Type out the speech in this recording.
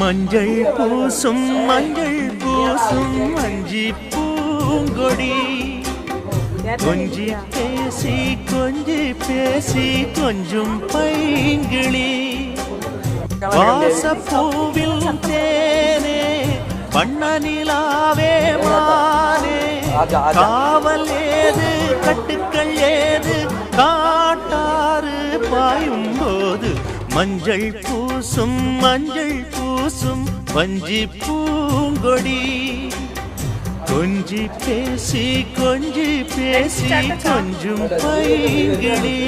மஞ்சள் பூசும் மஞ்சள் பூசும் மஞ்சி பூங்கொடி. கொஞ்சி பேசி கொஞ்சி பேசி கொஞ்சம் பைங்கிளி. வாசப்பூவில் தேனே பண்ண நிலாவே மானே. காவல் ஏது கட்டுக்கள் ஏது காட்டாறு பாயும் போது மஞ்சள் பூசும் மஞ்சள் பூ பூசும் வஞ்சி பூங்கொடி. கொஞ்சி பேசி கொஞ்சி பேசி கொஞ்சும் பைங்கிளி